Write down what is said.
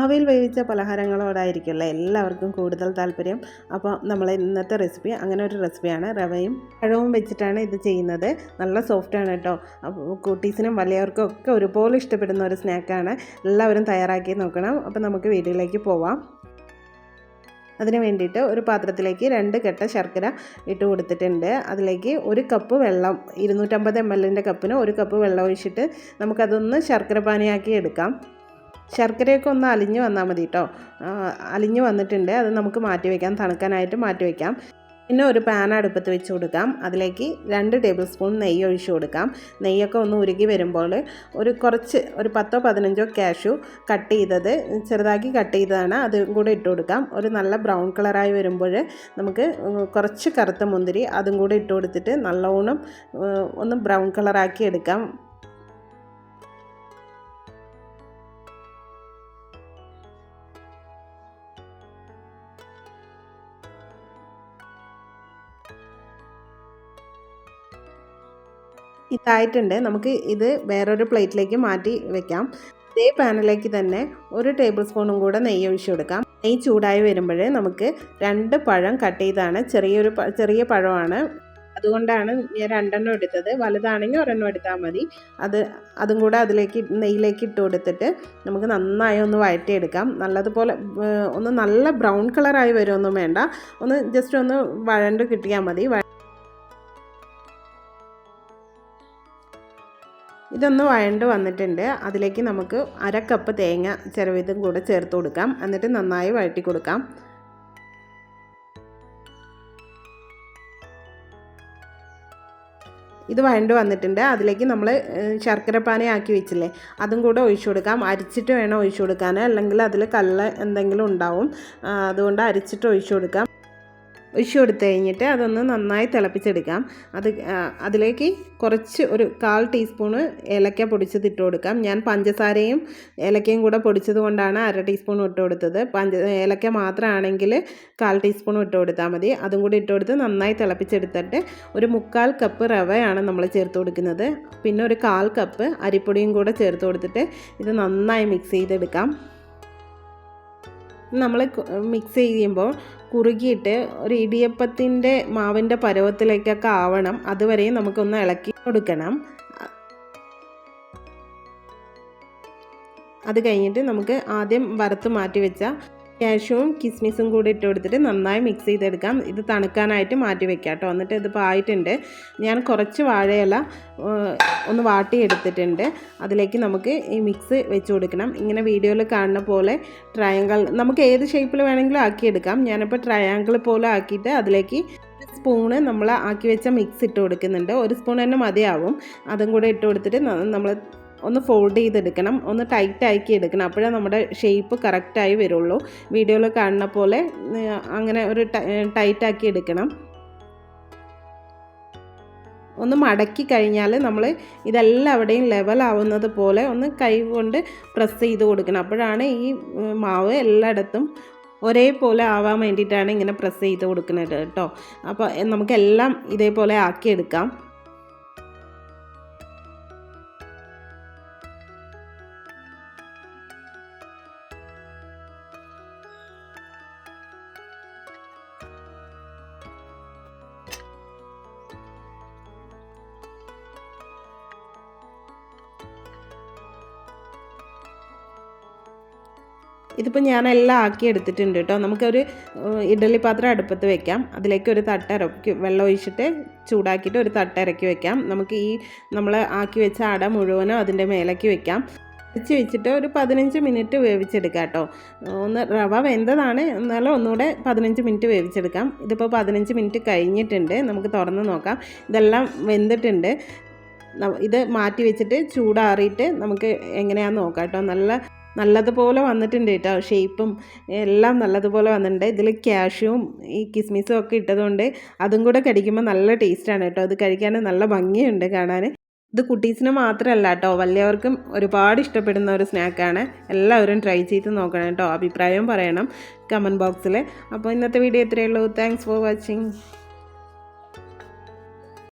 ആവിയിൽ വേവിച്ച പലഹാരങ്ങളോടായിരിക്കുമല്ലോ എല്ലാവർക്കും കൂടുതൽ താല്പര്യം. അപ്പോൾ നമ്മൾ ഇന്നത്തെ റെസിപ്പി അങ്ങനെ ഒരു റെസിപ്പിയാണ് റവയും പഴവും വെച്ചിട്ടാണ് ഇത് ചെയ്യുന്നത്. നല്ല സോഫ്റ്റാണ് കേട്ടോ. കുട്ടീസിനും വലിയവർക്കും ഒക്കെ ഒരുപോലെ ഇഷ്ടപ്പെടുന്ന ഒരു സ്നാക്കാണ് എല്ലാവരും തയ്യാറാക്കി നോക്കണം. അപ്പോൾ നമുക്ക് വീഡിയോയിലേക്ക് പോവാം. അതിന് വേണ്ടിയിട്ട് ഒരു പാത്രത്തിലേക്ക് രണ്ട് കെട്ട ശർക്കര ഇട്ട് കൊടുത്തിട്ടുണ്ട്. അതിലേക്ക് ഒരു കപ്പ് വെള്ളം ഇരുന്നൂറ്റമ്പത് എം എല്ലിന്റെ കപ്പിന് ഒരു കപ്പ് വെള്ളം ഒഴിച്ചിട്ട് നമുക്കതൊന്ന് ശർക്കര പാനിയാക്കി എടുക്കാം. ശർക്കരയൊക്കെ ഒന്ന് അലിഞ്ഞു വന്നാൽ മതി കേട്ടോ. അലിഞ്ഞ് വന്നിട്ടുണ്ട്. അത് നമുക്ക് മാറ്റി വയ്ക്കാം തണുക്കാനായിട്ട് മാറ്റി വയ്ക്കാം പിന്നെ ഒരു പാൻ അടുപ്പത്ത് വെച്ച് കൊടുക്കാം. അതിലേക്ക് രണ്ട് ടേബിൾ സ്പൂൺ നെയ്യ് ഒഴിച്ചു കൊടുക്കാം. നെയ്യൊക്കെ ഒന്ന് ഉരുകി വരുമ്പോൾ ഒരു കുറച്ച് ഒരു പത്തോ പതിനഞ്ചോ കാഷു കട്ട് ചെയ്തത് ചെറുതാക്കി കട്ട് ചെയ്തതാണ്. അതും കൂടെ ഇട്ട് കൊടുക്കാം. ഒരു നല്ല ബ്രൗൺ കളറായി വരുമ്പോൾ നമുക്ക് കുറച്ച് കറുത്ത മുന്തിരി അതും കൂടെ ഇട്ട് കൊടുത്തിട്ട് നല്ലോണം ഒന്ന് ബ്രൗൺ കളറാക്കി എടുക്കാം. ഇതായിട്ടുണ്ട്. നമുക്ക് ഇത് വേറൊരു പ്ലേറ്റിലേക്ക് മാറ്റി വെക്കാം. ഇതേ പാനിലേക്ക് തന്നെ ഒരു ടേബിൾ സ്പൂണും കൂടെ നെയ്യ് ഒഴിച്ചു കൊടുക്കാം. നെയ്യ് ചൂടായി വരുമ്പോൾ നമുക്ക് രണ്ട് പഴം കട്ട് ചെയ്താണ്. ചെറിയൊരു ചെറിയ പഴമാണ്. അതുകൊണ്ടാണ് ഞാൻ രണ്ടെണ്ണം എടുത്തത്. വലുതാണെങ്കിൽ ഒരെണ്ണം എടുത്താൽ മതി. അത് അതും കൂടെ അതിലേക്ക് നെയ്യിലേക്ക് ഇട്ട് കൊടുത്തിട്ട് നമുക്ക് നന്നായി ഒന്ന് വഴറ്റിയെടുക്കാം. നല്ലതുപോലെ ഒന്ന് നല്ല ബ്രൗൺ കളറായി വരുമൊന്നും വേണ്ട. ഒന്ന് ജസ്റ്റ് ഒന്ന് വഴണ്ട് കിട്ടിയാൽ മതി. ഇതൊന്ന് വഴണ്ട് വന്നിട്ടുണ്ട്. അതിലേക്ക് നമുക്ക് അര കപ്പ് തേങ്ങ ചിരവിതും കൂടെ ചേർത്ത് കൊടുക്കാം. എന്നിട്ട് നന്നായി വഴറ്റി കൊടുക്കാം. ഇത് വഴണ്ട് വന്നിട്ടുണ്ട്. അതിലേക്ക് നമ്മൾ ശർക്കര പാനയാക്കി വെച്ചില്ലേ അതും കൂടെ ഒഴിച്ചു കൊടുക്കാം. അരിച്ചിട്ട് വേണം ഒഴിച്ചു കൊടുക്കാൻ അല്ലെങ്കിൽ അതിൽ കല്ല് എന്തെങ്കിലും ഉണ്ടാവും. അതുകൊണ്ട് അരിച്ചിട്ട് ഒഴിച്ചു കൊടുക്കാം. ഒഴിച്ചു കൊടുത്തു കഴിഞ്ഞിട്ട് അതൊന്ന് നന്നായി തിളപ്പിച്ചെടുക്കാം. അത് അതിലേക്ക് കുറച്ച് ഒരു കാൽ ടീസ്പൂണ് ഏലക്ക പൊടിച്ചത് ഇട്ട് കൊടുക്കാം. ഞാൻ പഞ്ചസാരയും ഏലക്കയും കൂടെ പൊടിച്ചത് കൊണ്ടാണ് അര ടീസ്പൂൺ ഇട്ട് കൊടുത്തത്. പഞ്ച ഏലക്ക മാത്രമാണെങ്കിൽ കാൽ ടീസ്പൂൺ ഇട്ട് കൊടുത്താൽ മതി. അതും കൂടി ഇട്ട് കൊടുത്ത് നന്നായി തിളപ്പിച്ചെടുത്തിട്ട് ഒരു മുക്കാൽ കപ്പ് റവയാണ് നമ്മൾ ചേർത്ത് കൊടുക്കുന്നത്. പിന്നെ ഒരു കാൽ കപ്പ് അരിപ്പൊടിയും കൂടെ ചേർത്ത് കൊടുത്തിട്ട് ഇത് നന്നായി മിക്സ് ചെയ്തെടുക്കാം. നമ്മൾ മിക്സ് ചെയ്യുമ്പോൾ കുറുകിയിട്ട് ഒരു ഇടിയപ്പത്തിന്റെ മാവിന്റെ പരുവത്തിലേക്കൊക്കെ ആവണം. അതുവരെയും നമുക്കൊന്ന് ഇളക്കി കൊടുക്കണം. അത് കഴിഞ്ഞിട്ട് നമുക്ക് ആദ്യം വറുത്ത് മാറ്റി വെച്ച കാഷ്യൂവും കിസ്മിസും കൂടി ഇട്ട് കൊടുത്തിട്ട് നന്നായി മിക്സ് ചെയ്തെടുക്കാം. ഇത് തണുക്കാനായിട്ട് മാറ്റി വെക്കാം കേട്ടോ. എന്നിട്ട് ഇതിപ്പോൾ ആയിട്ടുണ്ട്. ഞാൻ കുറച്ച് വാഴയില ഒന്ന് വാട്ടി എടുത്തിട്ടുണ്ട് അതിലേക്ക് നമുക്ക് ഈ മിക്സ് വെച്ച് കൊടുക്കണം. ഇങ്ങനെ വീഡിയോയിൽ കാണുന്ന പോലെ ട്രയാങ്കിൾ നമുക്ക് ഏത് ഷേപ്പിൽ വേണമെങ്കിലും ആക്കിയെടുക്കാം. ഞാനിപ്പോൾ ട്രയാങ്കിൾ പോലെ ആക്കിയിട്ട് അതിലേക്ക് സ്പൂണ് നമ്മൾ ആക്കി വെച്ച മിക്സ് ഇട്ട് കൊടുക്കുന്നുണ്ട്. ഒരു സ്പൂൺ തന്നെ മതിയാവും. അതും കൂടെ ഇട്ട് കൊടുത്തിട്ട് നമ്മൾ ഒന്ന് ഫോൾഡ് ചെയ്തെടുക്കണം ഒന്ന് ടൈറ്റ് ആക്കി എടുക്കണം. അപ്പോഴേ നമ്മുടെ ഷേപ്പ് കറക്റ്റായി വരുള്ളൂ. വീഡിയോയിൽ കാണുന്ന പോലെ അങ്ങനെ ഒരു ടൈറ്റ് ആക്കി എടുക്കണം. ഒന്ന് മടക്കി കഴിഞ്ഞാൽ നമ്മൾ ഇതെല്ലാം അവിടെയും ലെവലാവുന്നത് പോലെ ഒന്ന് കൈ കൊണ്ട് പ്രസ് ചെയ്ത് കൊടുക്കണം. അപ്പോഴാണ് ഈ മാവ് എല്ലായിടത്തും ഒരേപോലെ ആവാൻ വേണ്ടിയിട്ടാണ് ഇങ്ങനെ പ്രസ് ചെയ്ത് കൊടുക്കുന്നത് കേട്ടോ. അപ്പോൾ നമുക്കെല്ലാം ഇതേപോലെ ആക്കിയെടുക്കാം ഇതിപ്പോൾ ഞാൻ എല്ലാം ആക്കി എടുത്തിട്ടുണ്ട് കേട്ടോ. നമുക്കൊരു ഇഡലി പാത്രം അടുപ്പത്ത് വെക്കാം. അതിലേക്ക് ഒരു തട്ട ഇറക്കി വെള്ളം ഒഴിച്ചിട്ട് ചൂടാക്കിയിട്ട് ഒരു തട്ട ഇറക്കി വെക്കാം. നമുക്ക് ഈ നമ്മൾ ആക്കി വെച്ച അട മുഴുവനും അതിന്റെ മേലേക്ക് വെക്കാം. വെച്ച് വെച്ചിട്ട് ഒരു പതിനഞ്ച് മിനിറ്റ് വേവിച്ചെടുക്കാം കേട്ടോ. ഒന്ന് റവ വെന്തതാണ്. എന്നാലും ഒന്നുകൂടെ പതിനഞ്ച് മിനിറ്റ് വേവിച്ചെടുക്കാം. ഇതിപ്പോൾ പതിനഞ്ച് മിനിറ്റ് കഴിഞ്ഞിട്ടുണ്ട്. നമുക്ക് തുറന്ന് നോക്കാം. ഇതെല്ലാം വെന്തിട്ടുണ്ട്. ഇത് മാറ്റി വെച്ചിട്ട് ചൂടാറിയിട്ട് നമുക്ക് എങ്ങനെയാണെന്ന് നോക്കാം കേട്ടോ. നല്ല നല്ലതുപോലെ വന്നിട്ടുണ്ട് കേട്ടോ. ഷേപ്പും എല്ലാം നല്ലതുപോലെ വന്നിട്ടുണ്ട്. ഇതിൽ ക്യാഷും ഈ കിസ്മിസും ഒക്കെ ഇട്ടതുകൊണ്ട് അതും കൂടെ കടിക്കുമ്പോൾ നല്ല ടേസ്റ്റാണ് കേട്ടോ. അത് കഴിക്കാൻ നല്ല ഭംഗിയുണ്ട് കാണാൻ. ഇത് കുട്ടീസിന് മാത്രമല്ല കേട്ടോ. വലിയവർക്കും ഒരുപാട് ഇഷ്ടപ്പെടുന്ന ഒരു സ്നാക്കാണ് എല്ലാവരും ട്രൈ ചെയ്ത് നോക്കണം കേട്ടോ. അഭിപ്രായം പറയണം കമന്റ് ബോക്സിൽ അപ്പോൾ ഇന്നത്തെ വീഡിയോ ഇത്രയേ ഉള്ളൂ. Thanks for watching